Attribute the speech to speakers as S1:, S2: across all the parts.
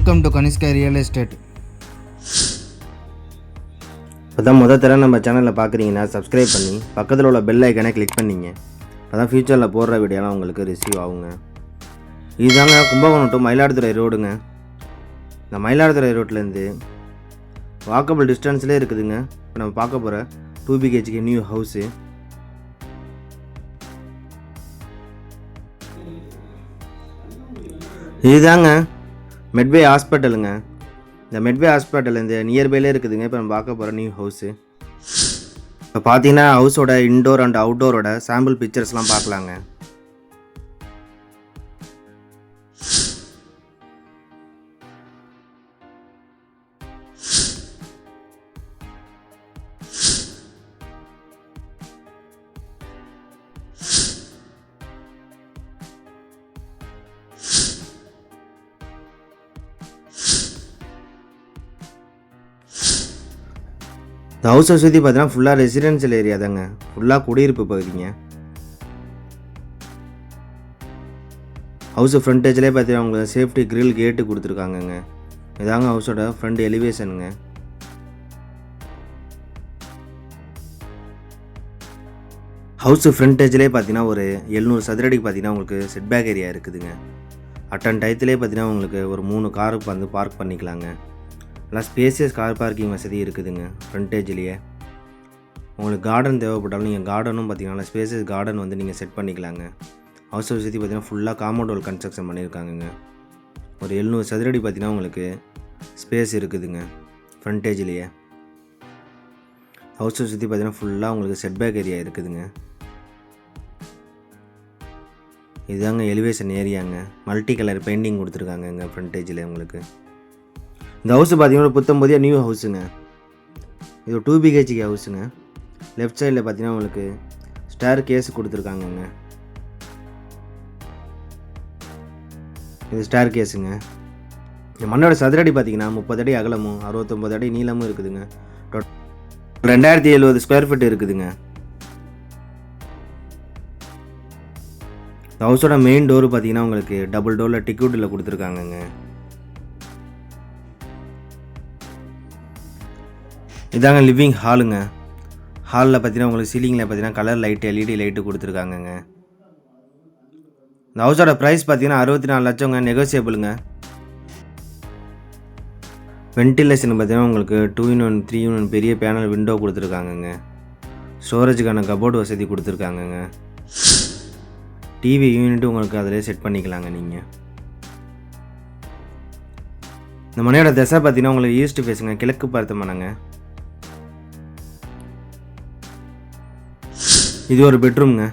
S1: Welcome to Kanishka real estate
S2: இப்போ தான் முத தடவை நம்ம சேனலில் பார்க்குறீங்கன்னா சப்ஸ்கிரைப் பண்ணி பக்கத்தில் உள்ள பெல் ஐக்கனை கிளிக் பண்ணிங்க. அப்போ தான் ஃப்யூச்சரில் போடுற வீடியோலாம் உங்களுக்கு ரிசீவ் ஆகுங்க. இதுதாங்க கும்பகோணம் டு மயிலாடுதுறை ரோடுங்க இந்த மயிலாடுதுறை ரோட்லேருந்து வாக்கபிள் டிஸ்டன்ஸ்லேயே இருக்குதுங்க. இப்போ நம்ம பார்க்க போகிற டூ பிஹெச்கே நியூ ஹவுஸு இதுதாங்க மெட்வே ஹாஸ்பிட்டலுங்க இந்த மெட்வே ஹாஸ்பிட்டல் இந்த நியர்பைலே இருக்குதுங்க. இப்போ நம்ம பார்க்க போகிற நியூ ஹவுஸு இப்போ பார்த்தீங்கன்னா ஹவுஸோட இன்டோர் அண்ட் அவுட்டோரோட சாம்பிள் பிக்சர்ஸ்லாம் பார்க்கலாங்க. இந்த ஹவுஸை சுற்றி பார்த்தீங்கன்னா ஃபுல்லாக ரெசிடென்ஷியல் ஏரியா தாங்க. ஃபுல்லாக குடியிருப்பு பகுதிங்க. ஹவுஸ் ஃப்ரண்டேஜ்லேயே பார்த்தீங்கன்னா உங்களுக்கு சேஃப்டி கிரில் கேட்டு கொடுத்துருக்காங்கங்க. இதாங்க ஹவுஸோட ஃப்ரண்ட் எலிவேஷனுங்க ஹவுஸ் ஃப்ரண்டேஜ்லேயே பார்த்தீங்கன்னா ஒரு எழுநூறு சதுரடிக்கு பார்த்தீங்கன்னா உங்களுக்கு செட்பேக் ஏரியா இருக்குதுங்க. அட்டன் டயத்துலேயே பார்த்தீங்கன்னா உங்களுக்கு ஒரு மூணு காருக்கு வந்து பார்க் பண்ணிக்கலாங்க. நல்லா ஸ்பேசியஸ் கார் பார்க்கிங் வசதி இருக்குதுங்க ஃப்ரண்டேஜ்லேயே உங்களுக்கு கார்டன் தேவைப்பட்டாலும் நீங்கள் கார்டனும் பார்த்தீங்கன்னா ஸ்பேசியஸ் கார்டன் வந்து நீங்கள் செட் பண்ணிக்கலாங்க. ஹவுஸ் வசதி பார்த்தீங்கன்னா ஃபுல்லாக காம்பவுண்ட் வால் கன்ஸ்ட்ரக்ஷன் பண்ணியிருக்காங்கங்க ஒரு எழுநூறு சதுரடி பார்த்தீங்கன்னா உங்களுக்கு ஸ்பேஸ் இருக்குதுங்க ஃப்ரண்டேஜ்லேயே ஹவுஸ் சுற்றி பார்த்தீங்கன்னா ஃபுல்லாக உங்களுக்கு செட்பேக் ஏரியா இருக்குதுங்க. இதுதாங்க எலிவேஷன் ஏரியாங்க மல்டி கலர் பெயிண்டிங் கொடுத்துருக்காங்க இங்கே ஃப்ரண்டேஜில் உங்களுக்கு. இந்த ஹவுஸ் பார்த்தீங்கன்னா புத்தம்போதிய நியூ ஹவுஸுங்க இது டூ பிஹெச்கே ஹவுஸுங்க லெஃப்ட் சைடில் பார்த்தீங்கன்னா உங்களுக்கு ஸ்டார் கேஸ் கொடுத்துருக்காங்கங்க. இது ஸ்டார் கேஸுங்க இந்த மண்ணோட சதுரடி பார்த்தீங்கன்னா முப்பது அடி அகலமும் அறுபத்தொம்பது அடி நீளமும் இருக்குதுங்க. ரெண்டாயிரத்தி எழுபது ஸ்கொயர் ஃபீட் இருக்குதுங்க. இந்த ஹவுஸோட மெயின் டோர் பார்த்தீங்கன்னா உங்களுக்கு டபுள் டோரில் டிக்கெட்டில் கொடுத்துருக்காங்கங்க. இதாங்க லிவிங் ஹாலுங்க ஹாலில் பார்த்தீங்கன்னா உங்களுக்கு சீலிங்கில் பார்த்தீங்கன்னா கலர் லைட்டு எல்இடி லைட்டு கொடுத்துருக்காங்கங்க. இந்த ஹவுஸோட ப்ரைஸ் பார்த்தீங்கன்னா அறுபத்தி நாலு லட்சங்க நெகோசியபிளுங்க வென்டிலேஷன் பார்த்தீங்கன்னா உங்களுக்கு two in one three in one பெரிய பேனல் விண்டோ கொடுத்துருக்காங்கங்க. ஸ்டோரேஜுக்கான கபோர்டு வசதி கொடுத்துருக்காங்கங்க. டிவி யூனிட் உங்களுக்கு அதிலே செட் பண்ணிக்கலாங்க நீங்கள் இந்த மனையோட திசை பார்த்தீங்கன்னா உங்களுக்கு ஈஸ்ட் ஃபேஸுங்க கிழக்கு பார்த்த மனங்க. இது ஒரு பெட்ரூம்ங்க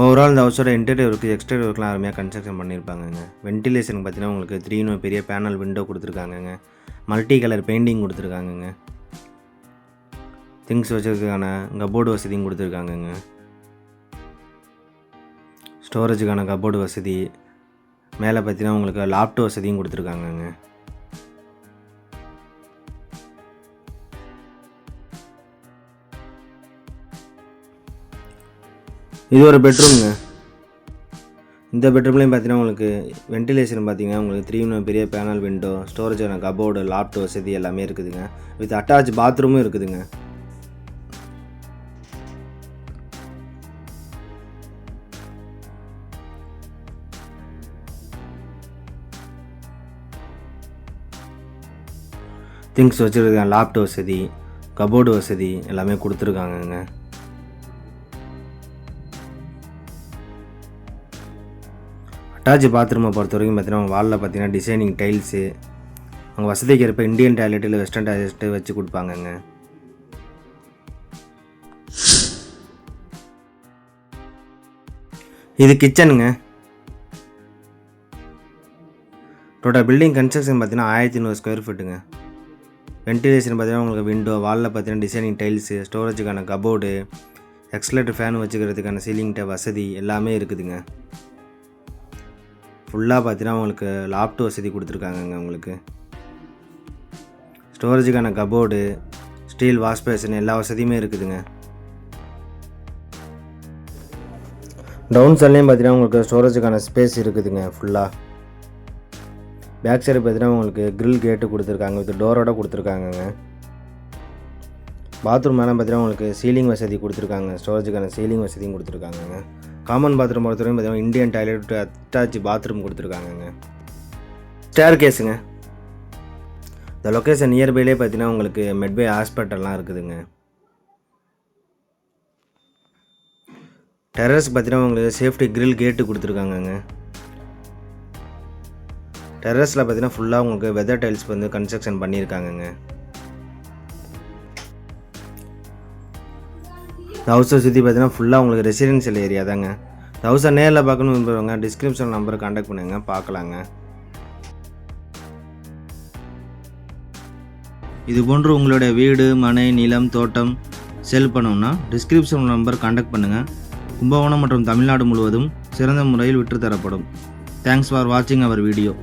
S2: ஓவரால் இந்த ஹவுஸோட இன்டீரியர் ஒர்க்கு எக்ஸ்டீரியர் ஒர்க்லாம் அருமையாக கன்ஸ்ட்ரக்ஷன் பண்ணியிருப்பாங்கங்க. வென்டிலேஷன் பார்த்தீங்கன்னா உங்களுக்கு த்ரீ இன்னும் பெரிய பேனல் விண்டோ கொடுத்துருக்காங்கங்க. மல்டி கலர் பெயிண்டிங் கொடுத்துருக்காங்கங்க திங்ஸ் வச்சதுக்கான கபோர்டு வசதியும் கொடுத்துருக்காங்கங்க. ஸ்டோரேஜுக்கான கபோர்டு வசதி. மேலே பார்த்தீங்கன்னா உங்களுக்கு லாப்டாப் வசதியும் கொடுத்துருக்காங்கங்க. இது ஒரு பெட்ரூம்ங்க. இந்த பெட்ரூம்லேயும் பார்த்தீங்கன்னா உங்களுக்கு வென்டிலேஷன் பார்த்தீங்கன்னா உங்களுக்கு த்ரீ பெரிய பேனல் விண்டோ ஸ்டோரேஜான கபோர்டு லாப்டாப் வசதி எல்லாமே இருக்குதுங்க. வித் அட்டாச் பாத்ரூமும் இருக்குதுங்க. திங்ஸ் வச்சுருக்காங்க லாப்டாப் வசதி கபோர்டு வசதி எல்லாமே கொடுத்துருக்காங்கங்க. அட்டாச் பாத்ரூமை பொறுத்த வரைக்கும் பார்த்தீங்கன்னா வாலில் பார்த்தீங்கன்னா டிசைனிங் டைல்ஸு அவங்க வசதிக்கு ஏற்ப இந்தியன் டாய்லெட் இல்லை வெஸ்டர்ன் டாய்லெட்டு வச்சு கொடுப்பாங்கங்க. இது கிச்சனுங்க டோட்டல் பில்டிங் கன்ஸ்ட்ரக்ஷன் பார்த்தீங்கன்னா ஆயிரத்தி நூறு ஸ்கொயர் ஃபீட்டுங்க வென்டிலேஷன் பார்த்தீங்கன்னா உங்களுக்கு விண்டோ வாலில் பார்த்தீங்கன்னா டிசைனிங் டைல்ஸு ஸ்டோரேஜுக்கான கபோர்டு எக்ஸ்லேட்டர் ஃபேன் வச்சுக்கிறதுக்கான சீலிங் வசதி எல்லாமே இருக்குதுங்க. ஃபுல்லாக பார்த்தீங்கன்னா உங்களுக்கு லாப்ட் வசதி கொடுத்துருக்காங்கங்க உங்களுக்கு. ஸ்டோரேஜுக்கான கபோர்டு ஸ்டீல் வாஷ் பேஷன் எல்லா வசதியுமே இருக்குதுங்க. டவுன் சைட்லேயும் பார்த்தீங்கன்னா உங்களுக்கு ஸ்டோரேஜுக்கான ஸ்பேஸ் இருக்குதுங்க ஃபுல்லாக பேக் சைடு பார்த்தீங்கன்னா உங்களுக்கு க்ரில் கேட்டு கொடுத்துருக்காங்க வித் டோரோட கொடுத்துருக்காங்கங்க. பாத்ரூம் மேலே பார்த்தீங்கன்னா உங்களுக்கு சீலிங் வசதி கொடுத்துருக்காங்க. ஸ்டோரேஜுக்கான சீலிங் வசதியும் கொடுத்துருக்காங்கங்க. காமன் பாத்ரூம் பொறுத்தவரைக்கும் பார்த்தீங்கன்னா இந்தியன் டாய்லெட் அட்டாச் பாத்ரூம் கொடுத்துருக்காங்கங்க. ஸ்டேர் கேஸுங்க இந்த லொக்கேஷன் நியர்பைலே பார்த்தீங்கன்னா உங்களுக்கு மெட்பை ஹாஸ்பிட்டல்லாம் இருக்குதுங்க. டெரஸ் பார்த்தீங்கன்னா உங்களுக்கு சேஃப்டி கிரில் கேட்டு கொடுத்துருக்காங்கங்க. டெரஸில் பார்த்தீங்கன்னா ஃபுல்லாக உங்களுக்கு வெதர் டைல்ஸ் வந்து கன்ஸ்ட்ரக்ஷன் பண்ணியிருக்காங்கங்க இந்த ஹவுஸை சுற்றி பார்த்தீங்கன்னா ஃபுல்லாக உங்களுக்கு ரெசிடென்ஷியல் ஏரியா தாங்க. இந்த ஹவுஸை நேரில் பார்க்கணும் விரும்புகிறவங்க டிஸ்கிரிப்ஷன் நம்பரை காண்டாக்ட் பண்ணுங்க பார்க்கலாங்க. இது போன்று உங்களுடைய வீடு மனை நிலம் தோட்டம் செல் பண்ணணும்னா டிஸ்கிரிப்ஷன் நம்பர் காண்டாக்ட் பண்ணுங்கள் கும்பகோணம் மற்றும் தமிழ்நாடு முழுவதும் சிறந்த முறையில் விற்றுத்தரப்படும். தேங்க்ஸ் ஃபார் வாட்சிங் அவர் வீடியோ